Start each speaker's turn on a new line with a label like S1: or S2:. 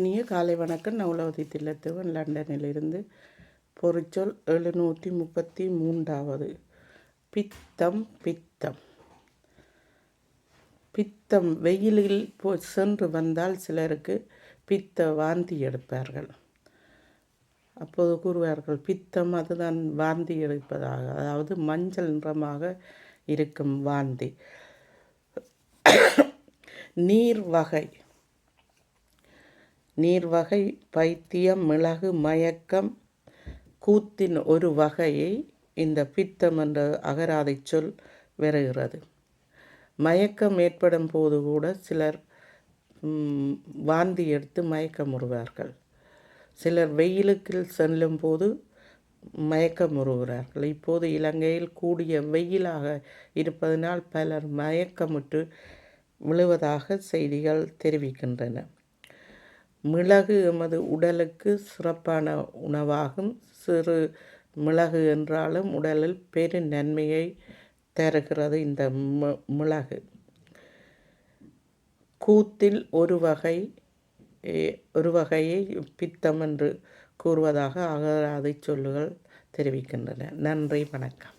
S1: இனிய காலை வணக்கம். நவலவதி தில்லத்துவன். லண்டனிலிருந்து பொறிச்சொல் எழுநூற்றி முப்பத்தி மூன்றாவது பித்தம் பித்தம். பித்தம் வெயிலில் போ சென்று வந்தால் சிலருக்கு பித்த வாந்தி எடுப்பார்கள். அப்போது கூறுவார்கள் பித்தம் அதுதான் வாந்தி எடுப்பதாக அதாவது மஞ்சள் நிறமாக இருக்கும் வாந்தி. நீர் வகை. நீர் வகை பைத்தியம் மிளகு மயக்கம் கூத்தின் ஒரு வகையை இந்த பித்தம் என்ற அகராதை சொல் வருகிறது மயக்கம் ஏற்படும் போது கூட சிலர் வாந்தி எடுத்து மயக்கமுறுவார்கள். சிலர் வெயிலுக்கு செல்லும் போது மயக்கமுறுகிறார்கள். இப்போது இலங்கையில் கூடிய வெயிலாக இருப்பதனால் பலர் மயக்கமுற்று விழுவதாக செய்திகள் தெரிவிக்கின்றன. மிளகு எமது உடலுக்கு சிறப்பான உணவாகும். சிறு மிளகு என்றாலும் உடலில் பெரு நன்மையை தருகிறது இந்த மிளகு. கூத்தில் ஒரு வகை ஒரு வகையை பித்தம் என்று கூறுவதாக அகராதி சொல்லுகள் தெரிவிக்கின்றன. நன்றி வணக்கம்.